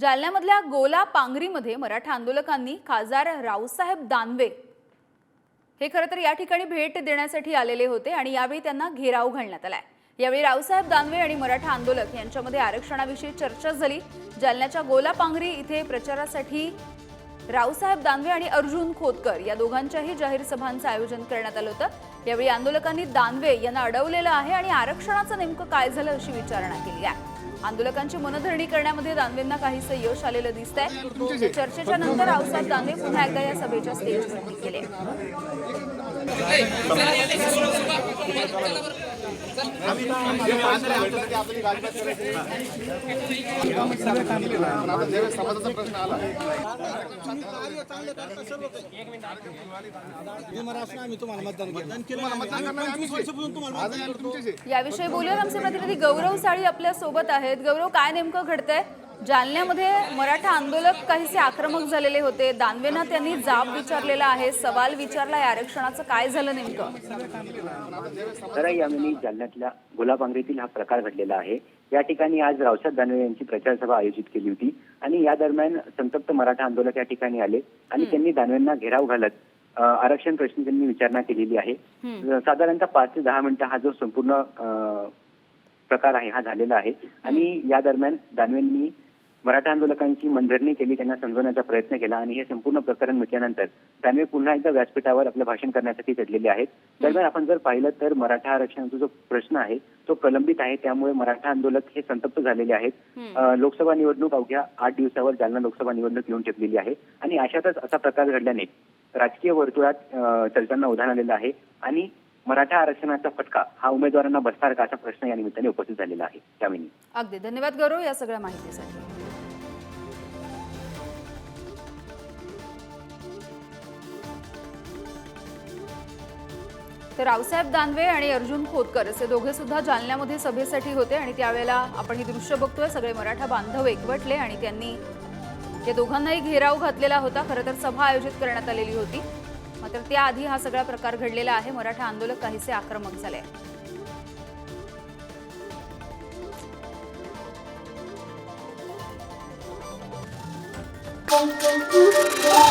जालन्यामधल्या गोला पांगरीमध्ये मराठा आंदोलकांनी खासदार रावसाहेब दानवे हे खरं तर या ठिकाणी भेट देण्यासाठी आलेले होते आणि यावेळी त्यांना घेराव घालण्यात आलाय. यावेळी रावसाहेब दानवे आणि मराठा आंदोलक यांच्यामध्ये आरक्षणाविषयी चर्चा झाली. जालन्याच्या गोला पांगरी इथे प्रचारासाठी रावसाहेब दानवे आणि अर्जुन खोतकर या दोघांच्याही जाहीर सभांचं आयोजन करण्यात आलं होतं. यावेळी आंदोलकांनी दानवे यांना अडवलेलं आहे आणि आरक्षणाचं नेमकं काय झालं अशी विचारणा केली आहे. आंदोलकांची मनधरणी करण्यामध्ये दानवेंना काहीसं यश आलेलं दिसतंय. चर्चेच्या नंतर रावसाहेब दानवे पुन्हा एकदा या सभेच्या स्टेजवरती गेले. याविषयी बोलूयात. आमचे प्रतिनिधी गौरव साळी आपल्यासोबत आहेत. गौरव काय नेमकं घडतंय? जालन्यामध्ये मराठा आंदोलक काहीसे आक्रमक झालेले होते. दानवेंना त्यांनी जाब विचारलेला आहे. सवाल विचारलाय. आरक्षणाचं काय झालं नेमकं? तर यामिनी जालन्यातल्या गुलाबांगरीतील हा प्रकार घडलेला आहे. या ठिकाणी आज रावसाहेब दानवे यांची प्रचार सभा आयोजित केली होती आणि या दरम्यान संतप्त मराठा आंदोलक या ठिकाणी आले आणि त्यांनी दानवेंना घेराव घालत आरक्षण प्रश्नी त्यांनी विचारणा केलेली आहे. साधारणतः पाच ते दहा मिनिटं हा जो संपूर्ण प्रकार आहे हा झालेला आहे. आणि या दरम्यान दानवेंनी मराठा आंदोलकांची मनधरणी केली त्यांना समजवण्याचा प्रयत्न केला आणि हे संपूर्ण प्रकरण मिटल्यानंतर दानवे पुन्हा एकदा व्यासपीठावर आपलं भाषण करण्यासाठी चढलेले आहेत. दरम्यान आपण जर पाहिलं तर मराठा आरक्षणाचा जो प्रश्न आहे तो प्रलंबित आहे. त्यामुळे मराठा आंदोलक हे संतप्त झालेले आहेत. लोकसभा निवडणूक अवघ्या आठ दिवसावर जालना लोकसभा निवडणूक येऊन ठेपलेली आहे आणि अशातच असा प्रकार घडल्याने राजकीय वर्तुळात चर्चांना उधाण आलेलं आहे आणि मराठा आरक्षणाचा फटका हा उमेदवारांना बसणार का असा प्रश्न या निमित्ताने उपस्थित झालेला आहे. त्यावेळी. अगदी. धन्यवाद गौरव या सगळ्या माहितीसाठी. तर रावसाहेब दानवे आणि अर्जुन खोतकर असे दोघे सुद्धा जालन्यामध्ये सभेसाठी होते आणि त्यावेळेला आपण ही दृश्य बघतोय. सगळे मराठा बांधव एकवटले आणि त्यांनी या दोघांनाही घेराव घातलेला होता. खरं तर सभा आयोजित करण्यात आलेली होती. मात्र त्याआधी हा सगळा प्रकार घडलेला आहे. मराठा आंदोलक काहीसे आक्रमक झाले Thank you.